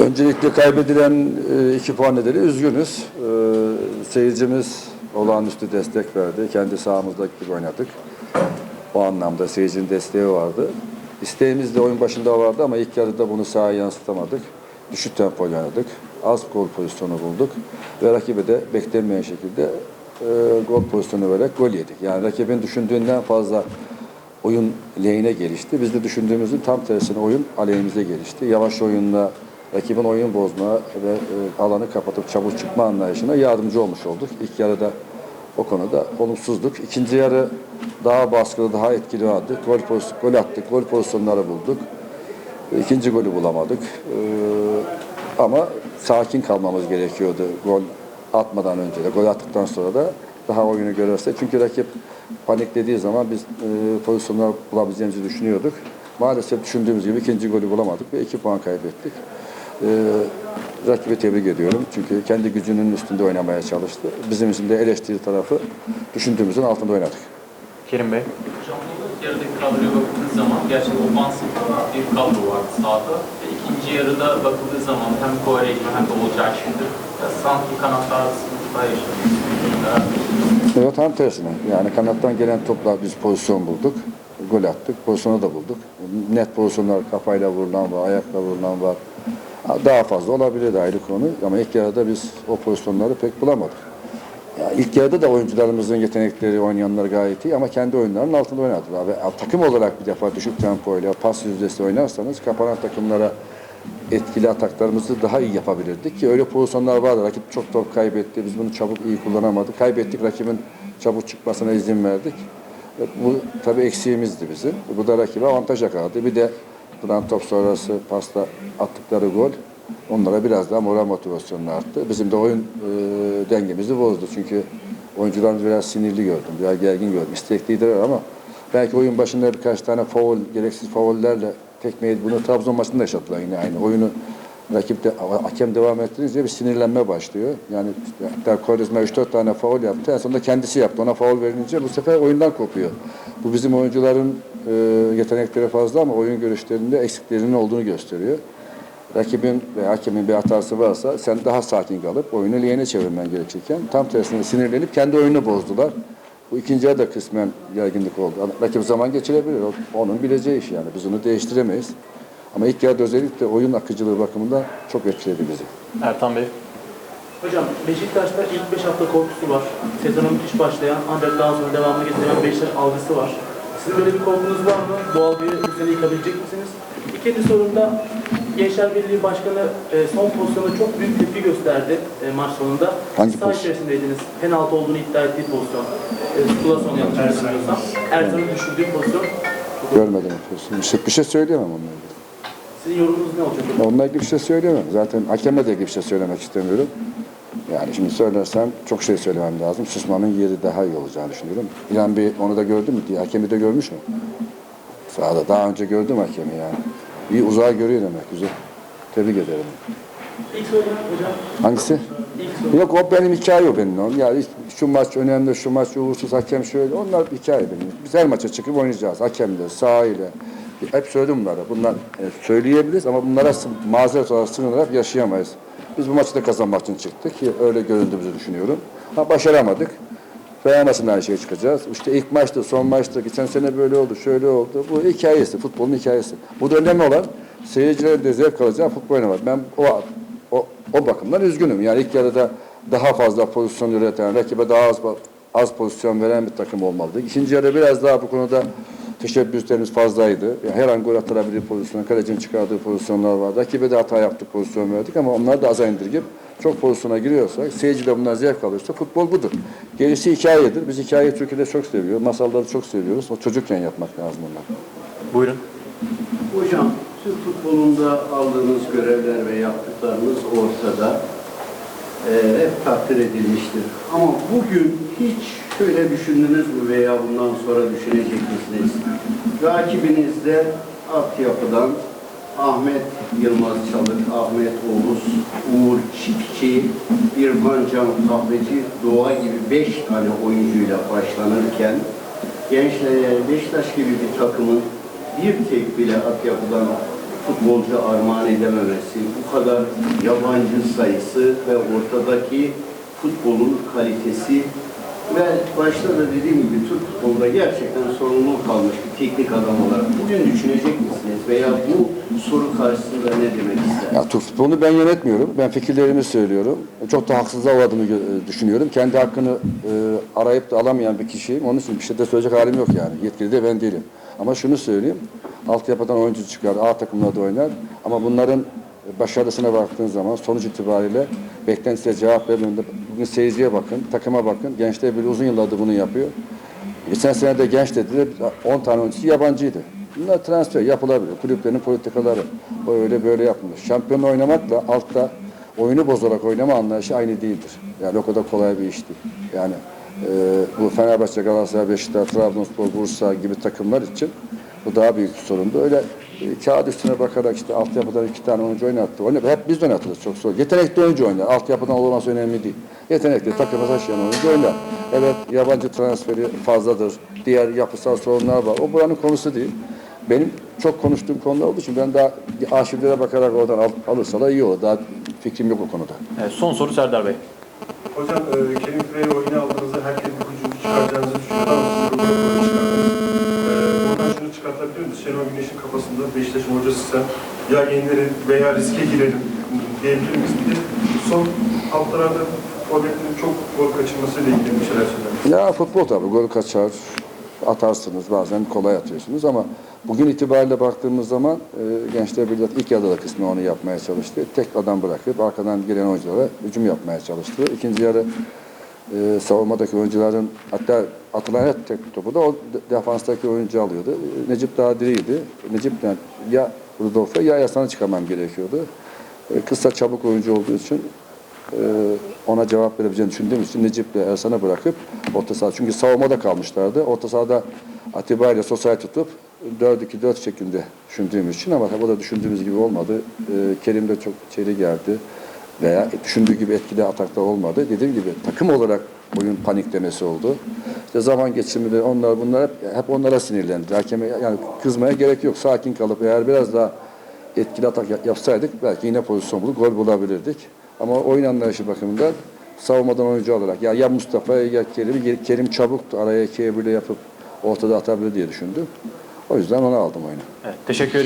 Öncelikle kaybedilen e, iki puan nedeni üzgünüz. E, Seyircimiz olağanüstü destek verdi. Kendi sahamızda gibi oynadık. O anlamda seyircinin desteği vardı. İsteğimiz de oyun başında vardı ama ilk yarıda bunu sahaya yansıtamadık. Düşük tempo oynadık. Az gol pozisyonu bulduk. Ve rakibe de beklenmeyen şekilde e, gol pozisyonu vererek gol yedik. Yani rakibin düşündüğünden fazla oyun lehine gelişti. Biz de düşündüğümüzün tam tersine oyun aleyhimize gelişti. Yavaş oyunla rakibin oyun bozma ve e, alanı kapatıp çabuk çıkma anlayışına yardımcı olmuş olduk. İlk yarıda o konuda olumsuzduk. İkinci yarı daha baskılı, daha etkili vardı. Gol, gol attık, gol pozisyonları bulduk. İkinci golü bulamadık. Ee, ama sakin kalmamız gerekiyordu gol atmadan önce de. Gol attıktan sonra da daha oyunu görürse. Çünkü rakip paniklediği zaman biz e, pozisyonlar bulabileceğimizi düşünüyorduk. Maalesef düşündüğümüz gibi ikinci golü bulamadık ve iki puan kaybettik. Ee, rakibi tebrik ediyorum. Çünkü kendi gücünün üstünde oynamaya çalıştı. Bizim için de eleştiri tarafı düşündüğümüzün altında oynadık. Kerim Bey. Hocam bu yarıdaki kadroya bakıldığınız zaman gerçekten ofansif bir kadro vardı sahada. Ve ikinci yarıda bakıldığı zaman hem Kovarejo hem de Olcay şimdi sanki kanatlar sıkıntılar yaşadı. Evet tam tersine. Yani kanattan gelen topla biz pozisyon bulduk. Gol attık. Pozisyonu da bulduk. Net pozisyonlar kafayla vurulan var, ayakla vurulan var. Daha fazla olabilirdi ayrı konu. Ama ilk yarıda biz o pozisyonları pek bulamadık. Ya ilk yarıda da oyuncularımızın yetenekleri, oynayanlar gayet iyi ama kendi oyunlarının altında oynadılar. Ve takım olarak bir defa düşük tempoyla, pas yüzdesi oynarsanız kapanan takımlara etkili ataklarımızı daha iyi yapabilirdik ki öyle pozisyonlar vardı. Rakip çok top kaybetti. Biz bunu çabuk iyi kullanamadık. Kaybettik. Rakibin çabuk çıkmasına izin verdik. E, Bu tabii eksiğimizdi bizim. Bu da rakibe avantaj yakaladı. Bir de duran top sonrası pasta attıkları gol onlara biraz daha moral motivasyonunu arttı. Bizim de oyun e, dengemizi bozdu. Çünkü oyuncularımız biraz sinirli gördüm. Biraz gergin gördüm. İstekliydiler ama belki oyun başında birkaç tane faul, gereksiz faullerle tekmeyi bunu Trabzon maçında yaşadılar yine aynı. Oyunu rakip de, hakem devam ettirince bir sinirlenme başlıyor. Yani hatta Korizma 3-4 tane faul yaptı. En sonunda kendisi yaptı. Ona faul verince bu sefer oyundan kopuyor. Bu bizim oyuncuların e, yetenekleri fazla ama oyun görüşlerinde eksiklerinin olduğunu gösteriyor. Rakibin ve hakemin bir hatası varsa sen daha sakin kalıp oyunu lehine çevirmen gerekirken tam tersine sinirlenip kendi oyunu bozdular. Bu ikinci yarıda kısmen gerginlik oldu. Rakip zaman geçirebilir. O- Onun bileceği iş yani. Biz onu değiştiremeyiz. Ama ilk yarıda özellikle oyun akıcılığı bakımından çok etkiledi bizi. Ertan Bey. Hocam Beşiktaş'ta ilk 5 hafta korkusu var. Sezona müthiş başlayan ancak daha sonra devamlı getiren Beşiktaş algısı var. Sizin böyle bir korkunuz var mı? Bu algıyı üzerine yıkabilecek misiniz? İkinci sorumda Gençler Birliği Başkanı e, son pozisyonda çok büyük tepki gösterdi e, maç sonunda. Hangi Saha pozisyon? içerisindeydiniz. Penaltı olduğunu iddia ettiği pozisyon. E, Kula son yanlış hatırlamıyorsam. Ertan'ın düşürdüğü pozisyon. Görmedim yapıyorsun. Bir şey, bir şey söyleyemem onunla ilgili. Sizin yorumunuz ne olacak? Onunla ilgili bir şey söyleyemem. Zaten hakemle de ilgili bir şey söylemek istemiyorum. Yani şimdi söylersem çok şey söylemem lazım. Susmanın yeri daha iyi olacağını düşünüyorum. İlhan Bey onu da gördü mü? diye Hakemi de görmüş mü? Sahada daha önce gördüm hakemi yani. İyi uzağa görüyor demek. Güzel. Tebrik ederim. İlk hocam. Hangisi? Yok o benim hikaye o benim. o. Ya şu maç önemli, şu maç uğursuz, hakem şöyle. Onlar hikaye benim. Biz her maça çıkıp oynayacağız. Hakemle, sahayla. Hep söyledim bunlara. Bunlar e, söyleyebiliriz ama bunlara mazeret olarak sığınarak yaşayamayız. Biz bu maçı da kazanmak için çıktık ki öyle göründüğümüzü düşünüyorum. Ha başaramadık. Fener maçında aynı şeye çıkacağız. İşte ilk maçta, son maçta, geçen sene böyle oldu, şöyle oldu. Bu hikayesi, futbolun hikayesi. Bu da önemli olan seyircilerin de zevk alacağı futbol oynamak. Ben o, o, o bakımdan üzgünüm. Yani ilk yarıda daha fazla pozisyon üreten, rakibe daha az, az pozisyon veren bir takım olmalıydı. İkinci yarıda biraz daha bu konuda teşebbüslerimiz fazlaydı. Yani her an gol atılabilir pozisyon, kalecinin çıkardığı pozisyonlar vardı. Rakibe de hata yaptık, pozisyon verdik ama onları da aza indirgip çok pozisyona giriyorsak, seyirci de bundan zevk alıyorsa futbol budur. Gerisi hikayedir. Biz hikayeyi Türkiye'de çok seviyoruz. Masalları çok seviyoruz. O çocukken yapmak lazım bunlar. Buyurun. Hocam, Türk futbolunda aldığınız görevler ve yaptıklarınız ortada. Hep takdir edilmiştir. Ama bugün hiç şöyle düşündünüz mü veya bundan sonra düşünecek misiniz? Rakibinizde altyapıdan Ahmet Yılmaz Çalık, Ahmet Oğuz, Uğur Çiftçi, İrfan Can Kahveci, Doğa gibi beş tane oyuncuyla başlanırken gençlere Beşiktaş gibi bir takımın bir tek bile altyapıdan futbolcu armağan edememesi, bu kadar yabancı sayısı ve ortadaki futbolun kalitesi ve başta da dediğim gibi Türk futbolunda gerçekten sorumluluk almış bir teknik adam olarak bugün düşünecek misiniz veya bu soru karşısında ne demek istersiniz? Ya Türk futbolunu ben yönetmiyorum. Ben fikirlerimi söylüyorum. Çok da haksızlığa uğradığını gö- düşünüyorum. Kendi hakkını e, arayıp da alamayan bir kişiyim. Onun için bir şey de söyleyecek halim yok yani. Yetkili de ben değilim. Ama şunu söyleyeyim. Altyapıdan oyuncu çıkar, A takımlarda oynar. Ama bunların başarısına baktığın zaman sonuç itibariyle beklentisize cevap vermemde bugün seyirciye bakın, takıma bakın. Gençler bile uzun yıllardır bunu yapıyor. Geçen sene de genç dediler, 10 tane oyuncusu yabancıydı. Bunlar transfer yapılabilir. Kulüplerin politikaları. O öyle böyle yapılır. Şampiyon oynamakla altta oyunu bozarak oynama anlayışı aynı değildir. Yani o kadar kolay bir iş değil. Yani e, bu Fenerbahçe, Galatasaray, Beşiktaş, Trabzonspor, Bursa gibi takımlar için bu daha büyük bir sorundu. Öyle e, kağıt üstüne bakarak işte altyapıdan iki tane oyuncu oynattı. Oyna, hep biz oynatırız çok zor. Yetenekli oyuncu oynar. Altyapıdan olması önemli değil. Yetenekli takıma taşıyan oyuncu oynar. Evet yabancı transferi fazladır. Diğer yapısal sorunlar var. O buranın konusu değil. Benim çok konuştuğum konular olduğu için ben daha arşivlere bakarak oradan al, alırsalar iyi olur. Daha fikrim yok o konuda. Evet, son soru Serdar Bey. Hocam e, Kerim Bey'i oyuna aldığınızda herkes bir hücumcu çıkaracağınızı düşünüyordu ama Şenol Güneş'in kafasında Beşiktaş'ın hocası sen ya yenilerin veya riske girelim diyebilir miyiz? Bir de son haftalarda forvetlerin çok gol kaçırmasıyla ilgili bir şeyler söyler? Ya futbol tabii gol kaçar, atarsınız bazen kolay atıyorsunuz ama bugün itibariyle baktığımız zaman e, Gençler Birliği ilk yarıda da kısmı onu yapmaya çalıştı. Tek adam bırakıp arkadan gelen oyunculara hücum yapmaya çalıştı. İkinci yarı e, savunmadaki oyuncuların hatta atılan her tek topu da o de- defanstaki oyuncu alıyordu. E, Necip daha diriydi. Necip'ten ya Rudolf'a ya Yasan'ı çıkarmam gerekiyordu. E, kısa çabuk oyuncu olduğu için e, ona cevap verebileceğini düşündüğüm için Necip'le Ersan'a bırakıp orta saha. Çünkü savunmada kalmışlardı. Orta sahada Atiba ile Sosa'yı tutup 4-2-4 şeklinde düşündüğüm için ama o da düşündüğümüz gibi olmadı. E, Kerim de çok içeri geldi veya düşündüğü gibi etkili atakta olmadı. Dediğim gibi takım olarak oyun paniklemesi oldu. İşte zaman geçirmeleri onlar bunlar hep, hep onlara sinirlendi. Hakeme yani kızmaya gerek yok. Sakin kalıp eğer biraz daha etkili atak yap- yapsaydık belki yine pozisyon bulup gol bulabilirdik. Ama oyun anlayışı bakımından savunmadan oyuncu olarak ya, ya Mustafa ya Kerim, Kerim çabuktu araya ikiye bile yapıp ortada atabilir diye düşündüm. O yüzden onu aldım oyunu. Evet, teşekkür